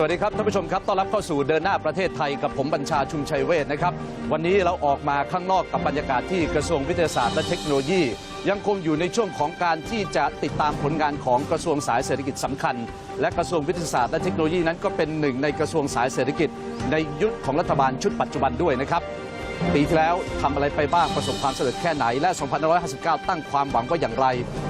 สวัสดีครับท่านผู้ชมครับต้อนรับเข้าสู่เดินหน้าประเทศไทยกับผมบัญชาชุมชัยเวทนะครับ วันนี้เราออกมาข้างนอกกับบรรยากาศที่กระทรวงวิทยาศาสตร์และเทคโนโลยี ยังคงอยู่ในช่วงของการที่จะติดตามผลงานของกระทรวงสายเศรษฐกิจสำคัญ และกระทรวงวิทยาศาสตร์และเทคโนโลยีนั้นก็เป็นหนึ่งในกระทรวงสายเศรษฐกิจ ในยุคของรัฐบาลชุดปัจจุบันด้วยนะครับ ปีที่แล้วทำอะไรไปบ้างประสบความสำเร็จแค่ไหน และ 2559 ตั้งความหวังว่าอย่างไร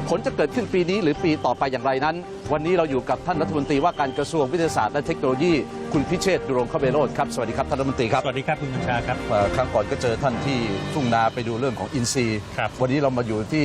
ผลจะเกิดขึ้นปีนี้หรือปีต่อไปอย่างไรนั้น วันนี้เราอยู่กับท่านรัฐมนตรีว่าการกระทรวงวิทยาศาสตร์และเทคโนโลยี คุณพิเชษฐ์ดุรงคเบโรธครับสวัสดีครับท่านรัฐมนตรีครับสวัสดีครับคุณบัญชาครับเอ่อครั้งก่อนก็เจอท่านที่ทุ่งนาไปดูเรื่องของอินทรีย์ครับวันนี้เรามาอยู่ที่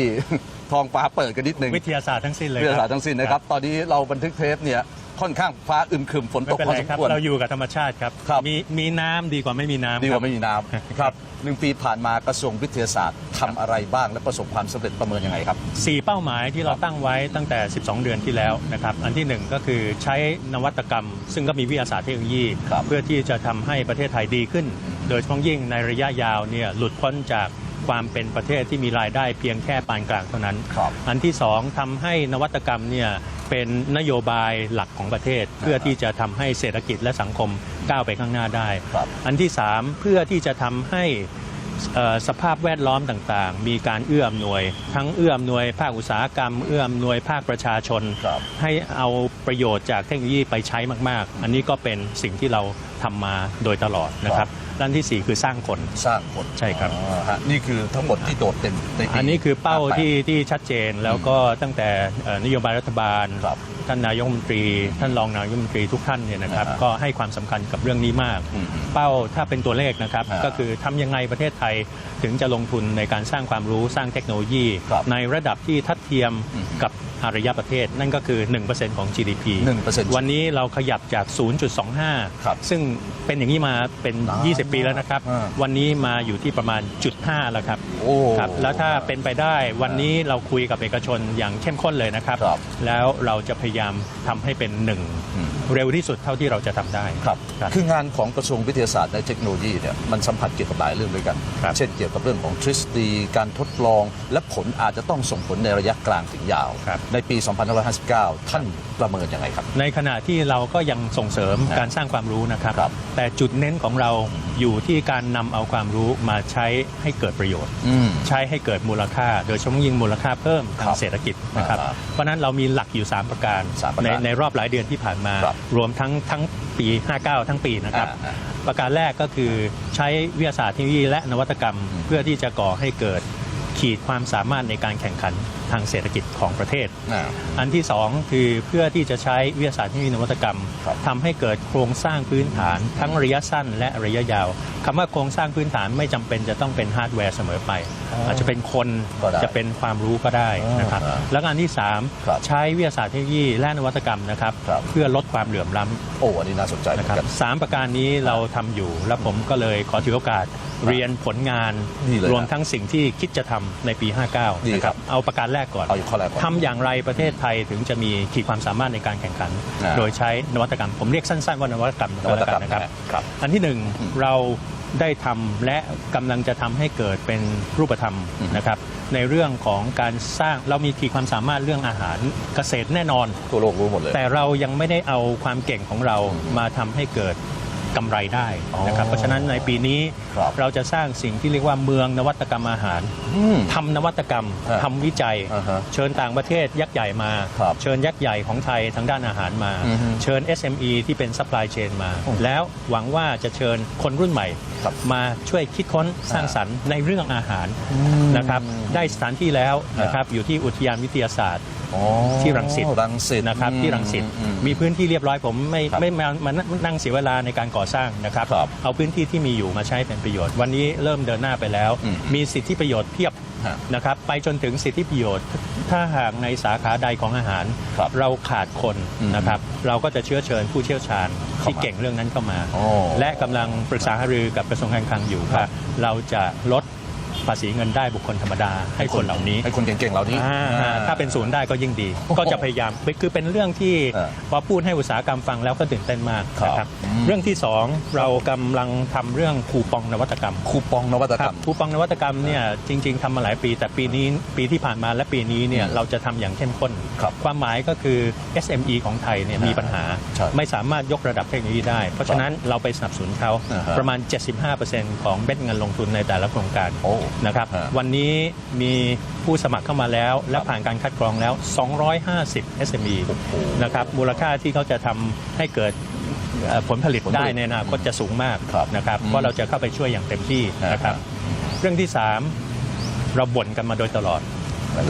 ทองฟ้าเปิดกันนิดหนึ่งวิทยาศาสตร์ทั้งสิ้นเลยวิทคยารับศาสตร์ทั้งสิ้นนะครับตอนนี้เราบันทึกเทปเนี่ย ค่อนข้างฟ้าอึมครึมฝนไม่ตกเป็นพอไรสมครับควรเราอยู่กับธรรมชาติครับครับมีมีน้ำดีกว่าไม่มีน้ำดีกครัว่าบไม่มีน้ำครับหนึ่งปีผ่านมากระทรวงวิทยาศาสตร์ทำอะไรบ้างและประสบความสำเร็จประเมินยังไงครับสี่เป้าหมายที่เราตั้งไว้ตั้งแต่ 12 เดือนที่แล้วนะครับอันที่หนึ่งก็คือใช้นวัตกรรม ซึ่งก็มีวิทยาศาสตร์เทคโนโลยีครับเพื่อที่จะทำให้ประเทศไทยดีขึ้น โดยเฉพาะยิ่งในระยะยาวเนี่ยหลุดพ้นจากความเป็นประเทศที่มีรายได้เพียงแค่ปานกลางเท่านั้นครับอันที่สองทำให้นวัตกรรมเนี่ย เป็นนโยบายหลักของประเทศ เพื่อที่จะทำให้เศรษฐกิจและสังคมก้าวไปข้างหน้าได้ครับอันที่ 3 เพื่อที่จะทำให้เอ่อสภาพแวดล้อมต่างๆ มีการเอื้ออำนวย ทั้งเอื้ออำนวยภาคอุตสาหกรรม เอื้ออำนวยภาคประชาชนครับให้เอาประโยชน์จากเทคโนโลยีไปใช้มาก ๆ อันนี้ก็เป็นสิ่งที่เราทำมาโดยตลอดนะครับ ด้านทีสี่ 4 คือสร้างคน สร้างผลใช่ครับอ๋อฮะนี่คือทั้งหมดที่โดดเด่นในปีอันนี้คือเป้า58 ที่ที่ชัดเจนแล้วก็ตั้งแต่เอ่อนโยบายรัฐบาล ครับท่านนายกรัฐมนตรี ท่านรองนายกรัฐมนตรีทุกท่านเนี่ยนะครับ อ่าฮะก็ให้ความสำคัญกับเรื่องนี้มาก อืมเป้าถ้าเป็นตัวเลขนะครับ อ่าก็คือทำยังไงประเทศไทยถึงจะลงทุนในการสร้างความรู้สร้างเทคโนโลยี ครับในระดับที่ทัดเทียมอืมกับ อารยประเทศ นั่นก็คือ 1%ของ GDP 1%วันนี้เราขยับจาก 0.25ครับซึ่งเป็นอย่างนี้มาเป็นนาน20 ปีแล้วนะครับอ่าวันนี้มาอยู่ที่ประมาณจุด5แล้วครับโอ้ครับ แล้วถ้าเป็นไปได้วันนี้เราคุยกับเอกชนอย่างเข้มข้นเลยนะครับครับแล้วเราจะพยายามทำให้เป็นหนึ่งอืมเร็วที่สุดเท่าที่เราจะทำได้ครับครับคืองานของกระทรวงวิทยาศาสตร์และเทคโนโลยีเนี่ยมันสัมผัสเกี่ยวกับหลายเรื่องด้วยกันครับเช่นเกี่ยวกับเรื่องของทฤษฎีการทดลอง และผลอาจจะต้องส่งผลในระยะกลางถึงยาวครับในปี 2559 ท่านประเมินยังไงครับ ในขณะที่เราก็ยังส่งเสริมครับการสร้างความรู้นะครับ ครับแต่จุดเน้นของเราอยู่ที่การนำเอาความรู้มาใช้ให้เกิดประโยชน์ อืมใช้ให้เกิดมูลค่า โดยเฉพาะยิ่งมูลค่าเพิ่มทาครังบเศรษฐกิจนะครับ อ่าเพราะฉะนั้นเรามีหลักอยู่ 3 ประการสามประในการในรอบหลายเดือนที่ผ่านมา ครับรวมทั้งทั้งปี 59 ทั้งปีนะครับ อ่าประการแรกก็คือใช้วิทยาศาสตร์เทคโนโลยีและนวัตกรรมอืมเพื่อที่จะก่อให้เกิดขีดความสามารถในการแข่งขัน ทางเศรษฐกิจของประเทศอ่าอันที่ 2 คือเพื่อที่จะใช้วิทยาศาสตร์เทคโนโลยีนวัตกรรมครับทำให้เกิดโครงสร้างพื้นฐานทั้งระยะสั้นและระยะยาวคำว่าโครงสร้างพื้นฐานไม่จำเป็นจะต้องเป็นฮาร์ดแวร์เสมอไปอ๋อออาจจะเป็นคนก็ได้จะเป็นความรู้ก็ได้นะครับอ่าแล้วก็อันที่ครับ3ใช้วิทยาศาสตร์เทคโนโลยีและนวัตกรรมนะครับครับเพื่อลดความเหลื่อมล้ำโอ้อันนี้น่าสนใจเหมืนะอนครับกันสามประการนี้เราทำอยู่แล้วผมก็เลยขอถือโอกาสเรียนผลงานนี่เลยนะรวมทั้งสิ่งที่คิดจะทำในปี 59ดีนะคครัรับบเอาประการแรกก่อนเอาอยู่ข้อแรกก่อน ทำอย่างไรประเทศไทยถึงจะมีขีดความสามารถในการแข่งขัน อ่า โดยใช้นวัตกรรม ผมเรียกสั้นๆว่านวัตกรรมนวัตกรรมนะครับครับ อันที่หนึ่งอืมเราได้ทำและกำลังจะทำให้เกิดเป็นรูปธรรมอืมนะครับ ในเรื่องของการสร้างเรามีขีดความสามารถเรื่องอาหารเกษตรแน่นอน ทั่วโลกรู้หมดเลย แต่เรายังไม่ได้เอาความเก่งของเราอืมมาทำให้เกิด กำไรได้นะครับอ๋อเพราะฉะนั้นในปีนี้ครับเราจะสร้างสิ่งที่เรียกว่าเมืองนวัตกรรมอาหารอืมทำนวัตกรรมอ่าทำวิจัยอ่าฮะเชิญต่างประเทศยักษ์ใหญ่มาครับเชิญยักษ์ใหญ่ของไทยทางด้านอาหารมาอือฮึเชิญ SME ที่เป็น supply chain มาอืมแล้วหวังว่าจะเชิญคนรุ่นใหม่ครับ มาช่วยคิดค้นสร้างสรรค์ในเรื่องอาหารนะครับได้สถานที่แล้วนะครับอยู่ที่อุทยานวิทยาศาสตร์อ๋อที่รังสิตรังสิตนะครับอืมที่รังสิตอืมมีพื้นที่เรียบร้อยผมไม่ครับไม่มามานั่งเสียเวลาในการก่อสร้างนะครับครับ เอาพื้นที่ที่มีอยู่มาใช้เป็นประโยชน์ วันนี้เริ่มเดินหน้าไปแล้วอืมมีสิทธิประโยชน์เพียบฮะ นะครับไปจนถึงสิทธิประโยชน์ ถ้าหากในสาขาใดของอาหาร ครับเราขาดคนอืมนะครับเราก็จะเชื้อเชิญผู้เชี่ยวชาญเข้ามาที่เก่งเรื่องนั้นเข้ามาโอ้และกำลังปรึกษาหารือกับกระทรวงการคลังอยู่ครัว่าบเราจะลด ภาษีเงินได้บุคคลธรรมดาให้คนเหล่านี้ให้คนเก่งๆเหล่านี้อ่าอ่าถ้าเป็นศูนย์ได้ก็ยิ่งดีโอ้โหก็จะพยายามคือเป็นเรื่องที่เออพอพูดให้อุตสาหกรรมฟังแล้วก็ตื่นเต้นมากครับนะครับอืมเรื่องที่สองเรากำลังทำเรื่องคูปองนวัตกรรม คูปองนวัตคกรรัรบมคูปองนวัตกรรมเนี่ยจริง ๆทำมาหลายปี แต่ปีนี้ปีที่ผ่านมาและปีนี้เนี่ยอืมเราจะทำอย่างเข้มข้นครับความหมายก็คือ SME ของไทยเนี่ยมีปัญหาใช่ไม่สามารถยกระดับเทคโนโลยีได้ เพราะฉะนั้นเราไปสนับสนุนเขาอ่าฮะประมาณ 75%ของเบ็ดเงินลงทุนในแต่ละโครงการโอ้นะครับ ฮะ วันนี้มีผู้สมัครเข้ามาแล้ว และผ่านการคัดกรองแล้ว 250 SME โอ้โหนะครับมูลค่าที่เขาจะทำให้เกิดเอ่อผลผลิตผลผลิตได้ในอนาคตจะสูงมากครับนะครับอืมเพราะเราจะเข้าไปช่วยอย่างเต็มที่นะครับเรื่องที่ 3 เราบ่นกันมาโดยตลอด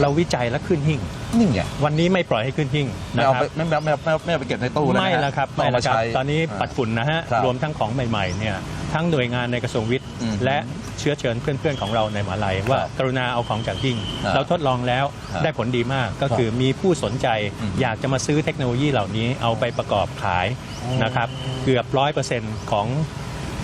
เราวิจัยและขึ้นหิ่ง นี่ไงวันนี้ไม่ปล่อยให้ขึ้นหิ่งไม่นะเอาครัไปบ ไม่ไม่ไม่ไม่ไม่เอาไปเก็บในตู้นะไม่ละครับไม่เอาละมาครับ ใช้ ตอนนี้าปัดฝุ่นนะฮะ ครับรวมทั้งของใหม่ๆเนี่ยทั้งหน่วยงานในกระทรวงวิทย์ อืมและเชื้อเชิญเพื่อนๆของเราในมหาลัย ว่าครับกรุณาเอาของจากหิ่ง ครับเราทดลองแล้วครับได้ผลดีมากก็คือมีผู้สนใจอืมอยากจะมาซื้อเทคโนโลยีเหล่านี้เอาไปประกอบขายนะครับ เกือบร้อยเปอร์เซ็นต์ของ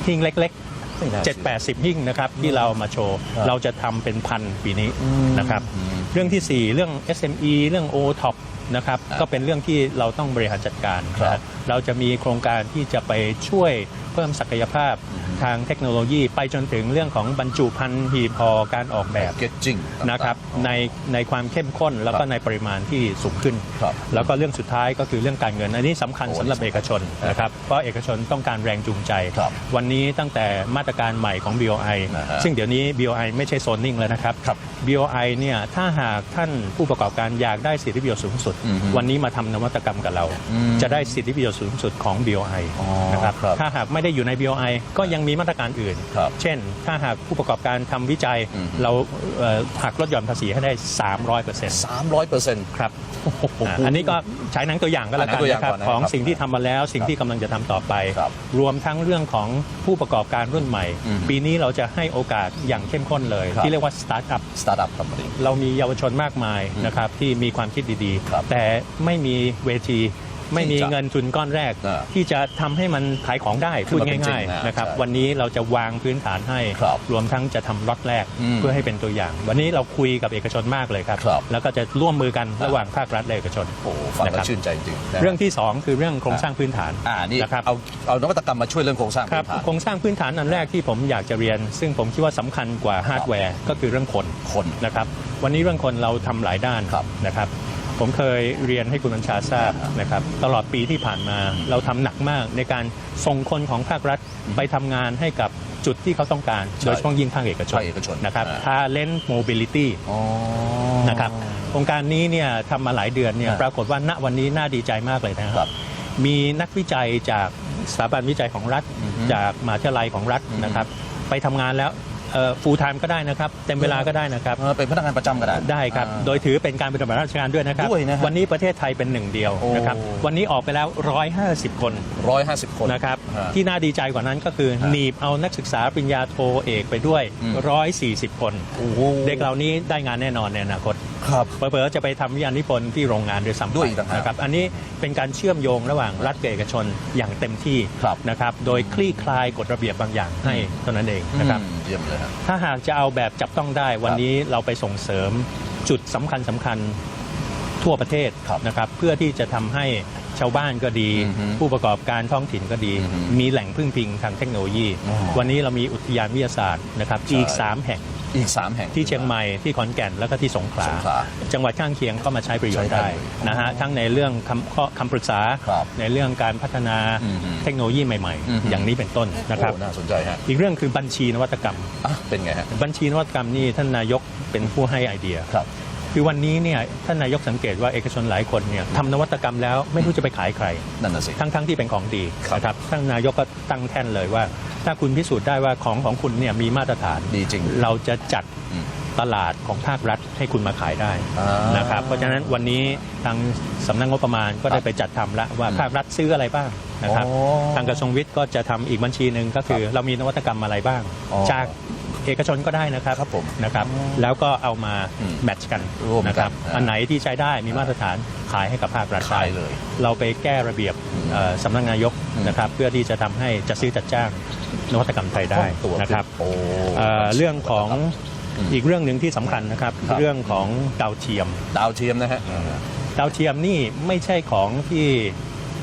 หิ่งเล็ก ไม่น่าๆเชื่อ7 8 0 หิ่งนะครับที่เรามาโชว์ครับเราจะทำเป็นพันปีนี้อืมนะครับอืมเรื่องทีสี่ 4 เรื่อง SME เรื่อง O-TOP นะครับครับก็เป็นเรื่องที่เราต้องบริหารจัดการครับนะฮะเราจะมีโครงการที่จะไปช่วยเพิ่มศักยภาพอือฮึทางเทคโนโลยี ไปจนถึงเรื่องของบรรจุภัณฑ์หีบห่อการออกแบบเก็ตจิ้งนะครับในในความเข้มข้นแล้วก็ในปริมาณที่สูงขึ้น ครับแล้วก็เรื่องสุดท้ายก็คือเรื่องการเงิน อันนี้สำคัญโอ้สำหรับนี่สำคัญเอกชนนะครับเพราะเอกชนต้องการแรงจูงใจ ครับวันนี้ตั้งแต่มาตรการใหม่ของ BOI นะฮะซึ่งเดี๋ยวนี้ BOI ไม่ใช่โซนนิ่งแล้วนะครับ ครับ BOI เนี่ยถ้าหากท่านผู้ประกอบการอยากได้สิทธิประโยชน์สูงสุดอือฮึวันนี้มาทำนวัตกรรมกับเราอืมจะได้สิทธิประโยชน์สูงสุดของ BOI อ๋อนะครับครับถ้าหากไม่ได้อยู่ใน BOI ก็ยังมีมาตรการอื่น ครับเช่น ถ้าหากผู้ประกอบการทำวิจัยอือฮึเราเอ่อหักลดหย่อนภาษีให้ได้ 300เปอร์เซ็นต์สามร้อยเปอร์เซ็นต์ ครับอ่าอันนี้ก็ใช้หนังตัวอย่างก็แล้วกันอ่าหนังตัวอย่างนะครับก่อนนะครับของสิ่งที่ทำมาแล้วสิ่งที่กำลังจะทำต่อไป ครับรวมทั้งเรื่องของผู้ประกอบการรุ่นใหม่ อืมปีนี้เราจะให้โอกาสอย่างเข้มข้นเลย ครับ ที่เรียกว่าสตาร์ทอัพสตาร์ทอัพครับพอดีเรามีเยาวชนมากมายอืมนะครับที่มีความคิดดีครับ ๆ แต่ไม่มีเวที ไม่มีที่จะเงินทุนก้อนแรกอ่าที่จะทำให้มันขายของได้ขึ้พูนดมาเป็นจริงง่ายนะๆนะครับใช่วันนี้เราจะวางพื้นฐานให้ครับรวมทั้งจะทำล็อตแรกอืมเพื่อให้เป็นตัวอย่าง วันนี้เราคุยกับเอกชนมากเลยครับครับแล้วก็จะร่วมมือกันครับระหว่างภาครัฐและเอกชนโอ้โหฟังนะคแล้รัวบชื่นใจจริงๆนะเรื่องที่สองคือเรื่องโครงสร้างพื้นฐานอ่านี่นะครับเอาเอานวัตกรรมมาช่วยเรื่องโครงสร้างครับพื้นฐานโครงสร้างพื้นฐานอันแรกที่ผมอยากจะเรียน ซึ่งผมคิดว่าสำคัญกว่าฮาร์ดแวร์ก็คือเรื่องคนคนนะครับวันนี้เรื่องคนเราทำหลายด้านครับนะครับ ผมเคยเรียนให้คุณบัญชาทราบนะครับตลอดปีที่ผ่านมาเราทำหนักมากในการส่งคนของภาครัฐไปทำงานให้กับจุดที่เขาต้องการใช่โดยเฉพาะยิ่งภาคเอกชนภาคเอกชนนะครับอ่า Talent Mobility อ๋อนะครับโครงการนี้เนี่ยทำมาหลายเดือนเนี่ยอ่าปรากฏว่าณวันนี้น่าดีใจมากเลยนะคครัรับบมีนักวิจัยจากสถาบันวิจัยของรัฐอือฮึจากมหาวิทยาลัยของรัฐอือฮึนะครับ ไปทำงานแล้ว ฟูลไทม์ก็ได้นะครับเต็มเวลาก็ได้นะครับเออเป็นพนักงานประจำก็ได้ได้ครับ อ่า โดยถือเป็นการปฏิบัติราชการด้วยนะครับด้วยนะฮะวันนี้ประเทศไทยเป็นหนึ่งเดียวโอ้นะครับวันนี้ออกไปแล้ว 150 คนร้อยห้าสิบคน นะครับฮะที่น่าดีใจกว่านั้นก็คือฮะหนีบเอานักศึกษาปริญญาโทเอกไปด้วย อืม 140 คน โอ้โหเด็กเหล่านี้ได้งานแน่นอนในอนาคต ครับ เผลอๆจะไปทำวิทยานิพนธ์ที่โรงงานด้วยซ้ำไปด้วยอีกต่างหากนะครับ อันนี้เป็นการเชื่อมโยงระหว่างรัฐกับเอกชนอย่างเต็มที่ครับ นะครับ โดยคลี่คลายกฎระเบียบ บางอย่างให้เท่านั้นเองนะครับ อืมเยี่ยมเลยฮะถ้าหากจะเอาแบบจับต้องได้ วันนี้เราไปส่งเสริมจุดสำคัญสำคัญทั่วประเทศครับนะครับ เพื่อที่จะทำให้ชาวบ้านก็ดี อือฮึผู้ประกอบการท้องถิ่นก็ดี อือฮึมีแหล่งพึ่งพิงทางเทคโนโลยี อ๋อวันนี้เรามีอุทยานวิทยาศาสตร์นะครับใช่อีก 3 แห่ง อีกสามแห่ง ที่เชียงใหม่ที่ขอนแก่นแล้วก็ที่สงขลา สงขลาจังหวัดข้างเคียงก็มาใช้ประโยชน์ใช้ได้ได้นะฮะทั้งในเรื่องคำข้อคำปรึกษาครับในเรื่องการพัฒนาอือฮึเทคโนโลยีใหม่ อือฮึๆอย่างนี้เป็นต้นนะครับ โอ้น่าสนใจฮะอีกเรื่องคือบัญชีนวัตกรรม อะเป็นไงฮะบัญชีนวัตกรรมนี่ท่านนายกเป็นผู้ให้ไอเดีย ครับ คือวันนี้เนี่ยท่านนายกสังเกตว่าเอกชนหลายคนเนี่ยทำนวัตกรรมแล้วไม่รู้จะไปขายใคร นั่นน่ะสิ ทั้งๆที่เป็นของดีครับ นะครับท่านนายกก็ตั้งแท่นเลยว่า ถ้าคุณพิสูจน์ได้ว่าของของคุณเนี่ยมีมาตรฐาน ดีจริง เราจะจัดอืมตลาดของภาครัฐให้คุณมาขายได้อ่านนะครับ เพราะฉะนั้นวันนี้ทางสำนักงบประมาณก็ได้ไปจัดทำแล้วว่าอืมภาครัฐซื้ออะไรบ้างนะครับ อ๋อทางกระทรวงวิทย์ก็จะทำอีกบัญชีหนึ่งก็คือเรามีนวัตกรรมอะไรบ้าง อ๋อจากเอกชนก็ได้นะครับครับผมนะครับ แล้วก็เอามาอืมแมทช์กันร่วมกันนะครับ อ่าอันไหนที่ใช้ได้มีมาตรฐานขายให้กับภาครัฐขายได้เลย เราไปแก้ระเบียบอืมเอ่อสำนักนายกอืมนะครับ เพื่อที่จะทำให้จัดซื้อจัดจ้าง นวัตกรรมไทยได้ตัวนะครับโอ้เอ่อเรื่องของอืมอีกเรื่องหนึ่งที่สำคัญนะครับครับ เรื่องของดาวเทียม ดาวเทียมนะฮะดาวเทียมนี่ไม่ใช่ของที่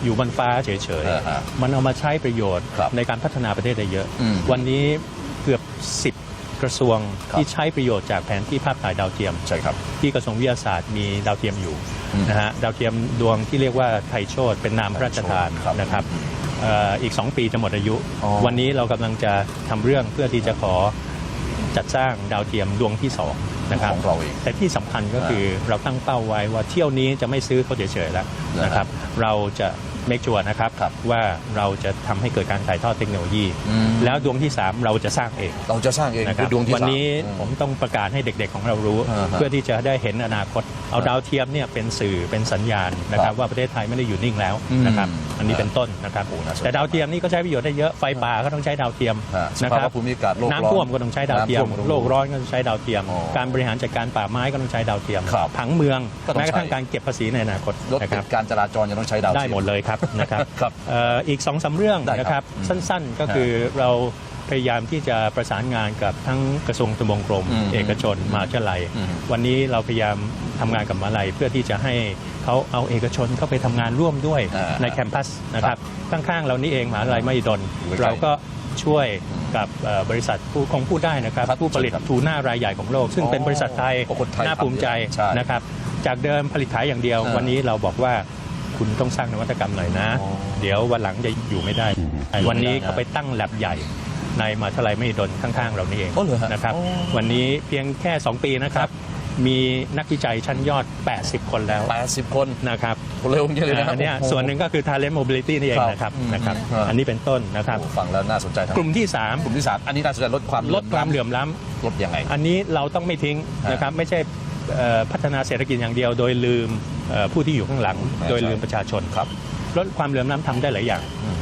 อยู่บนฟ้าเฉยเออฮะๆมันเอามาใช้ประโยชน์ครับในการพัฒนาประเทศได้เยอะอืมวันนี้เกือบ 10 กระทรวงครับที่ใช้ประโยชน์จากแผนที่ภาพถ่ายดาวเทียมใช่ครับที่กระทรวงวิทยาศาสตร์มีดาวเทียมอยู่อืมนะฮะดาวเทียมดวงที่เรียกว่าไทยโชตเป็นนามพระราชทานครับนะครับ เอ่ออีก 2 ปีจะหมดอายุ อ๋อ วันนี้เรากำลังจะทำเรื่องเพื่อที่จะขอจัดสร้างดาวเทียมดวงที่ 2 นะครับ ของเราเอง แต่ที่สำคัญก็คือเราตั้งเป้าไว้ว่าเที่ยวนี้จะไม่ซื้อเขาเฉยๆแล้วนะครับ เราจะ เมคชัวร์นะครับครับว่าเราจะทำให้เกิดการถ่ายทอดเทคโนโลยีอืมแล้วดวงที่ 3 เราจะสร้างเอง เราจะสร้างเองนะคคืรับอดวงที่วันนี้สามผมต้องประกาศให้เด็กๆของเรารู้อ่าฮะเพื่อที่จะได้เห็นอนาคต เอาดาวเทียมเนี่ยเป็นสื่อเป็นสัญญาณนะคครัรับบว่าประเทศไทยไม่ได้อยู่นิ่งแล้วอืมนะครับอันนี้เป็นต้นนะครับโอ้น่าสนใจแต่ดาวเทียมนี่ก็ใช้ประโยชน์ได้เยอะไฟป่าก็ต้องใช้ดาวเทียมฮะนะสภาครัวะภูมิอากาศโลกร้อนน้ำท่วมก็ต้องใช้ดาวเทียมน้ำท่วมก็ต้องโลกร้อนก็ต้องใช้ดาวเทียมอ๋อการบริหารจัดการป่าไม้ก็ต้องใช้ดาวเทียมครับผังเมืองก็ต้องแม้กระทั่งใช้การเก็บภาษีในอนาคตรถนะคติรับดการจราจรยังต้องใช้ดาวได้เทียหมดเลยครับนะครับครับเอ่ออีกสองสามเรื่องได้ครับนะครับอืมสั้นๆก็คือเราพยายามที่จะประสานงานกับทั้งกระทรวงทบวงกรม อืมเอกชนมหาวิทยาลัย อืม วันนี้เราพยายามทำงานกับมหาลัยเพื่อที่จะให้เขาเอาเอกชนเข้าไปทำงานร่วมด้วยอ่าในแคมปัสนะครับข้างๆเรานี่เองมหาวิทยาลัยมหิดลอยู่ใกล้ๆเราก็ช่วยกับเอ่อบริษัทผู้คงพูดได้นะครับครับผู้ผลิตครับทูน่ารายใหญ่ของโลก ซึ่งเป็นบริษัทไทยโอ้คนไทยน่าภูมิใจใช่นะครับจากเดิมผลิตขายอย่างเดียวอ่าวันนี้เราบอกว่า คุณต้องสร้างนวัตกรรมหน่อยนะอ๋อเดี๋ยววันหลังจะอยู่ไม่ได้ วันนี้เขาไปตั้งแลบใหญ่ในมหาวิทยาลัยมหิดลข้างๆ เรานี่เองอ๋อเหรอฮะนะครับอ๋อวันนี้เพียงแค่ 2 ปีนะครับมีนักวิจัยชั้นยอด 80 คนแล้ว 80 คนนะครับเร็วอย่างนี้เลยนะอันเนี้ยโอ้โส่วนหนึ่งก็คือ talent mobility นี่เองครับนะครับอืมนะครับอ่าอันนี้เป็นต้นนะครับโอ้ฟังแล้วน่าสนใจทั้งกลุ่มที่กลุ่มที่สามอันนี้น่าสนใจลดความ3ลดความเหลื่อมล้ำลดยังไง อันนี้เราต้องไม่ทิ้งฮะนะครับไม่ใช่เอ่อ พัฒนาเศรษฐกิจอย่างเดียว โดยลืมเอ่อผู้ที่อยู่ข้างหลังแน่ใจโดยลืมประชาชนครับลดความเหลื่อมล้ำทำได้หลายอย่างอืม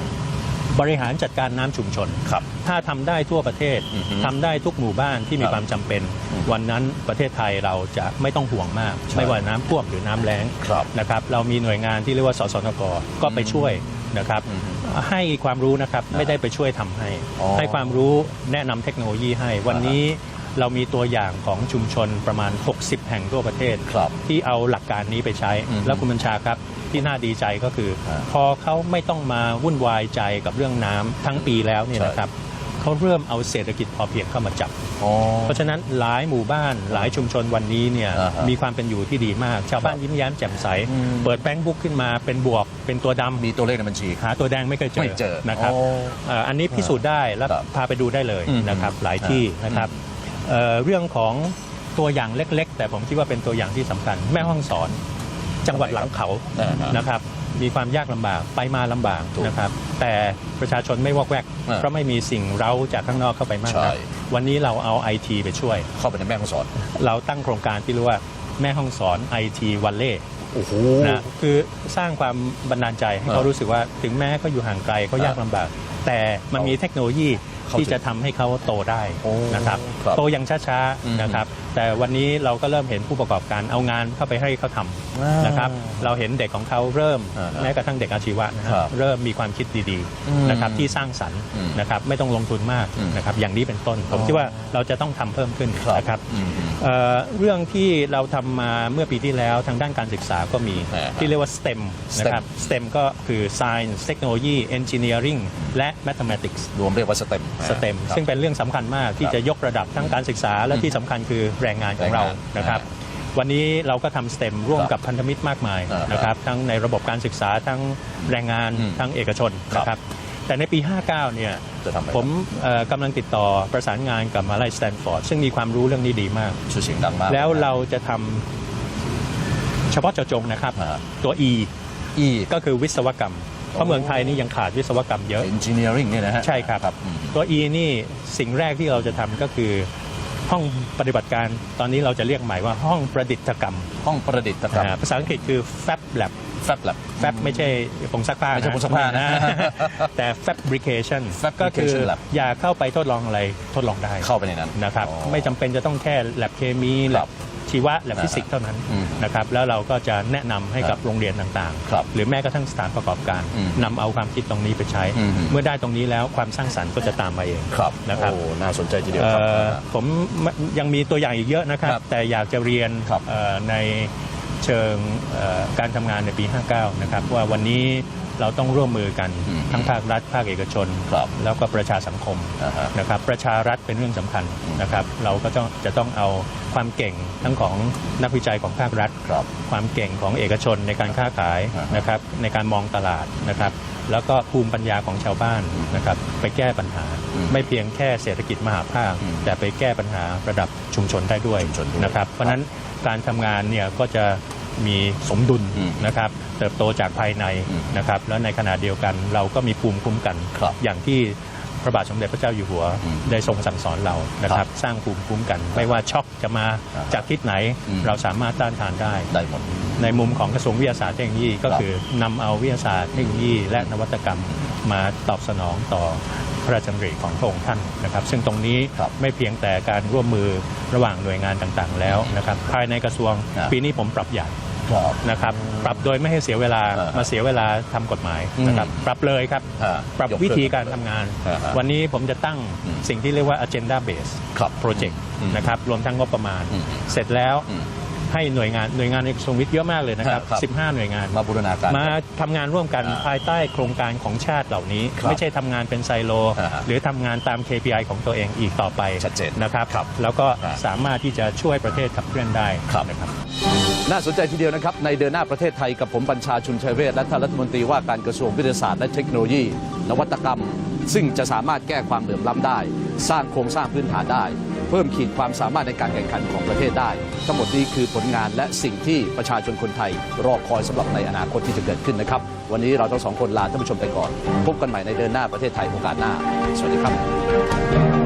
บริหารจัดการน้ำชุมชนครับ ถ้าทำได้ทั่วประเทศอือฮึทำได้ทุกหมู่บ้านที่มีครับความจำเป็นอืมวันนั้นประเทศไทยเราจะไม่ต้องห่วงมากใช่ไม่ว่าน้ำท่วมหรือน้ำแล้งครับนะครับ เรามีหน่วยงานที่เรียกว่าสสนกก็ไปช่วยนะครับอืมให้ความรู้นะครับไม่ได้ไปช่วยทำให้อ๋อให้ความรู้แนะนำเทคโนโลยีให้วันนี้ เรามีตัวอย่างของชุมชนประมาณ 60 แห่งทั่วประเทศ ครับ ที่เอาหลักการนี้ไปใช้ อืมแล้วคุณบัญชาครับ ที่น่าดีใจก็คืออ่าพอเขาไม่ต้องมาวุ่นวายใจกับเรื่องน้ำทั้งปีแล้วเนี่ยใช่ นะครับเขาเริ่มเอาเศรษฐกิจพอเพียงเข้ามาจับ อ๋อ เพราะฉะนั้นหลายหมู่บ้านหลายชุมชนวันนี้เนี่ยอ่าฮะมีความเป็นอยู่ที่ดีมาก ชาวบ้านยิ้มแย้มแจ่มใส อืม เปิดแบงค์บุ๊กขึ้นมาเป็นบวก เป็นตัวดำมีตัวเลขในบัญชี หาตัวแดงไม่เคยเจอไม่เจอนะครับอ๋อเอ่ออันนี้พิสูจน์ได้แล้วครับพาไปดูได้เลยอืมนะครับ หลายที่นะครับ เอ่อเรื่องของตัวอย่างเล็ก ๆ แต่ผมคิดว่าเป็นตัวอย่างที่สำคัญ แม่ห้องสอน จังหวัดหลังเขาอ่าฮะนะครับ มีความยากลำบากไปมาลำบากถูกนะครับ แต่ประชาชนไม่วอกแวกอ่าเพราะไม่มีสิ่งเร้าจากข้างนอกเข้าไปมากใช่นะวันนี้เราเอาไอทีไปช่วย เข้าไปในแม่ของสอน เราตั้งโครงการที่เรียกว่าแม่ห้องสอนไอทีวันเล่โอ้โหนะคือสร้างความบันดาลใจให้เขาเออรู้สึกว่าถึงแม้เขาอยู่ห่างไกลเขายากลำบาก แต่มันมีเทคโนโลยี เข้าที่จะทำให้เขาโตได้โอ้นะครับครับโตอย่างช้าอืม ๆนะครับ แต่วันนี้เราก็เริ่มเห็นผู้ประกอบการเอางานเข้าไปให้เขาทำนะครับ เราเห็นเด็กของเขาเริ่มอ่าฮะแม้กระทั่งเด็กอาชีวะนะคครัรับบเริ่มมีความคิดดีอืมๆนะครับที่สร้างสรรค์อืมนะครับไม่ต้องลงทุนมากอืมนะครับอย่างนี้เป็นต้น ผมอ๋อ คิดว่าเราจะต้องทำเพิ่มขึ้นนะครับ อืม เอ่อเรื่องที่เราทำมาเมื่อปีที่แล้วทางด้านการศึกษาก็มี อ่าที่เรียกว่า STEM นะครับ STEM ก็คือ Science Technology Engineering และ Mathematics รวมเรียกว่าสเต็ม STEM ซึ่งเป็นเรื่องสำคัญมากที่จะยกระดับทั้งการศึกษาและที่สำคัญคือแรงงานของเราแรงงานนะครับวันนี้เราก็ทำ STEM ร่วมกับพันธมิตรมากมายอ่าครับนะครับทั้งในระบบการศึกษาทั้งแรงงานอืมทั้งเอกชนครับนะครับแต่ในปี 59 เนี่ยจะทำอะไรผมเอ่อกำลังติดต่อประสานงานกับมหาลัยสแตนฟอร์ดซึ่งมีความรู้เรื่องนี้ดีมากชื่อเสียงดังมาก แล้วเราจะทำเฉพาะเจาะจงนะครับอ่าตัว E อีก็คือวิศวกรรม เพราะเมืองไทยนี่ยังขาดวิศวกรรมเยอะเอนจิเนียริงเนี่ยนะฮะ ใช่ครับอืมตัว E นี่สิ่งแรกที่เราจะทำก็คือ ห้องปฏิบัติการตอนนี้เราจะเรียกใหม่ว่าห้องประดิษฐกรรมห้องประดิษฐ์กรรมอ่าภาษาอังกฤษคือ Fab Lab แฟบแลบ Fab ไม่ใช่ผงซักผ้าไม่ใช่ผงซักผ้านะแต่ Fabrication Fabrication ก็คือ Lab อยากเข้าไปทดลองอะไรทดลองได้เข้าไปในนั้นนะครับ อ๋อไม่จำเป็นจะต้องแค่ lab เคมีครั lab บ ชีวะและฟิสิกส์เท่านั้นอืมนะครับแล้วเราก็จะแนะนำให้กับโรงเรียนต่างครับๆหรือแม้กระทั่งสถานประกอบการอืมนำเอาความคิดตรงนี้ไปใช้อืมเมื่อได้ตรงนี้แล้วความสร้างสรรค์ก็จะตามมาเองครับนะครับโอ้น่าสนใจทีเดียวเอ่ครับอผมยังมีตัวอย่างอีกเยอะนะครับครับแต่อยากจะเรียนครับเอ่อในเชิงเอ่อการทำงานในปี 59 นะครับว่าวันนี้ เราต้องร่วมมือกันอืมทั้งภาครัฐ ภาคเอกชนครับแล้วก็ประชาสังคมอ่าฮะนะครับประชารัฐเป็นเรื่องสำคัญอืมนะครับเราก็ต้องจะต้องเอาความเก่งทั้งของนักวิจัยของภาครัฐครับความเก่งของเอกชนในการค้าขายอ่าฮะนะครับในการมองตลาดนะครับแล้วก็ภูมิปัญญาของชาวบ้านนะครับไปแก้ปัญหาอืมไม่เพียงแค่เศรษฐกิจมหาภาคอืมแต่ไปแก้ปัญหาระดับชุมชนได้ด้วยชุมชนด้วยนะครับ เพราะฉะนั้นการทำงานเนี่ยก็จะ มีสมดุลอืมนะครับเติบโตจากภายในอืมนะครับแล้วในขณะเดียวกันเราก็มีภูมิคุ้มกันครับอย่างที่พระบาทสมเด็จพระเจ้าอยู่หัวอืมได้ทรงสั่งสอนเรานะคครัรับบสร้างภูมิคุ้มกัน ไม่ว่าช็อกจะมาอ่าฮะจากทิศไหนอืมเราสามารถต้านทานได้ได้หมดในมุมของกระทรวงวิทยาศาสตร์เทคโนโลยี ก็ครับคือนำเอาวิทยาศาสตร์เทคโนโลยี และนวัตกรรมมาตอบสนองต่อ พระราชดำริของพระองค์ท่านนะครับ ซึ่งตรงนี้ครับไม่เพียงแต่การร่วมมือระหว่างหน่วยงานต่างๆ แล้วนะครับภายในกระทรวงครับปีนี้ผมปรับใหญ่ครับนะครับปรับโดยไม่ให้เสียเวลาอ่าฮะมาเสียเวลาทำกฎหมายนะครับอืมปรับเลยครับอ่าปรับยกวิธีเลิการทำงานอ่าฮะวันนี้ผมจะตั้งอืมสิ่งที่เรียกว่า agenda base ครับ project อืมนะครับรวมทั้งงบประมาณอืมเสร็จแล้วอืม ให้หน่วยงานหน่วยงานในกระทรวงวิทย์เยอะมากเลยนะครับครับ 15 หน่วยงาน มาบูรณาการ มาทำงานร่วมกันอ่าภายใต้โครงการของชาติเหล่านี้ ครับไม่ใช่ทำงานเป็นไซโล อ่าฮะหรือทำงานตาม KPI ของตัวเองอีกต่อไปชัดเจนนะครับครับแล้วก็อ่า สามารถที่จะช่วยประเทศขับเคลื่อนได้ครับนะครับ น่าสนใจทีเดียวนะครับ ในเดือนหน้าประเทศไทยกับผมบัญชาชุนชัยเวชและท่านรัฐมนตรีว่าการกระทรวงวิทยาศาสตร์และเทคโนโลยี นวัตกรรม ซึ่งจะสามารถแก้ความเหลื่อมล้ำได้ สร้างโครงสร้างพื้นฐานได้เพิ่มขีดความสามารถในการแข่งขันของประเทศได้ ทั้งหมดนี้คือผลงานและสิ่งที่ประชาชนคนไทย รอคอยสำหรับในอนาคตที่จะเกิดขึ้นนะครับ วันนี้เราทั้งสองคนลาท่านผู้ชมไปก่อน พบกันใหม่ในเดือนหน้าประเทศไทยโอกาสหน้า สวัสดีครับ